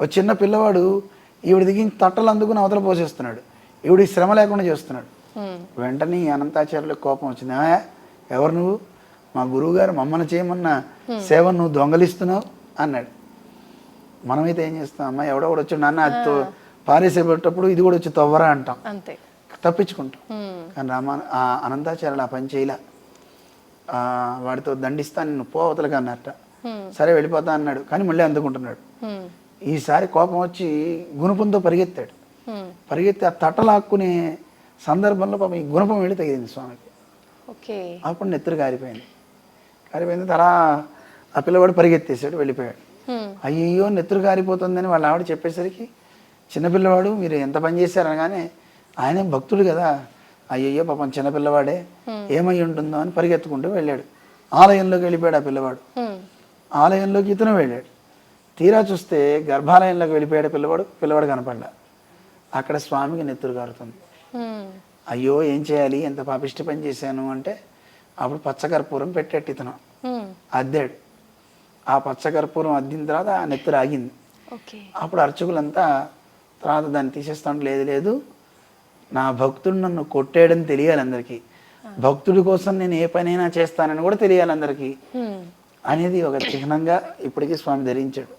ఒక చిన్న పిల్లవాడు ఈవిడ దిగి తట్టలు అందుకుని అవతల పోసేస్తున్నాడు. ఈవిడి శ్రమ లేకుండా చేస్తున్నాడు. వెంటనే అనంతాచార్యులకు కోపం వచ్చింది. "ఆ, ఎవరు నువ్వు? మా గురువు గారు మమ్మల్ని చేయమన్న సేవ నువ్వు దొంగలిస్తున్నావు? అన్నాడు. మనమైతే ఏం చేస్తాం? అమ్మ ఎవడో కూడా వచ్చి నాన్న అది పారేసేటప్పుడు ఇది కూడా వచ్చి తవ్వరా అంటాం. తప్పించుకుంటాం. కానీ రామా ఆ అనంతాచార్యులు ఆ పని చేయలే. ఆ, వాడితో దండిస్తాను నిన్ను పో అవతలకి అన్నట్ట. సరే వెళ్ళిపోతా అన్నాడు. కానీ మళ్ళీ అందుకుంటున్నాడు. ఈసారి కోపం వచ్చి గుణపంతో పరిగెత్తాడు. పరిగెత్తి ఆ తట్టలాక్కునే సందర్భంలో పాపం ఈ గుణపం వెళ్ళి తగిలింది స్వామికి. ఓకే. అప్పుడు నెత్తురు కారిపోయింది కారిపోయింది తరా ఆ పిల్లవాడు పరిగెత్తేసాడు వెళ్ళిపోయాడు. అయ్యో నెత్తురు కారిపోతుందని వాళ్ళ ఆవిడ చెప్పేసరికి చిన్నపిల్లవాడు మీరు ఎంత పని చేశారు అనగానే ఆయన భక్తుడు కదా అయ్యయ్యో పాపం చిన్నపిల్లవాడే ఏమై ఉంటుందో అని పరిగెత్తుకుంటూ వెళ్ళాడు. ఆలయంలోకి వెళ్ళిపోయాడు ఆ పిల్లవాడు. ఆలయంలోకి ఇతను వెళ్ళాడు. తీరా చూస్తే గర్భాలయంలోకి వెళ్ళిపోయాడు పిల్లవాడు పిల్లవాడు కనపడ్డా. అక్కడ స్వామికి నెత్తురు కారుతుంది. అయ్యో ఏం చేయాలి? ఎంత పాపిష్టి పని చేశాను అంటే అప్పుడు పచ్చకర్పూరం పెట్టేట్టు ఇతను. అద్దాడు. ఆ పచ్చకర్పూరం అద్దిన తర్వాత ఆ నెత్తురు ఆగింది. అప్పుడు అర్చకులంతా తర్వాత దాన్ని తీసేస్తాను లేదు లేదు నా భక్తుడు నన్ను కొట్టాడని తెలియాలి అందరికీ. భక్తుడి కోసం నేను ఏ పనైనా చేస్తానని కూడా తెలియాలి అందరికీ. అనేది ఒక చిహ్నంగా ఇప్పటికీ స్వామి ధరించాడు.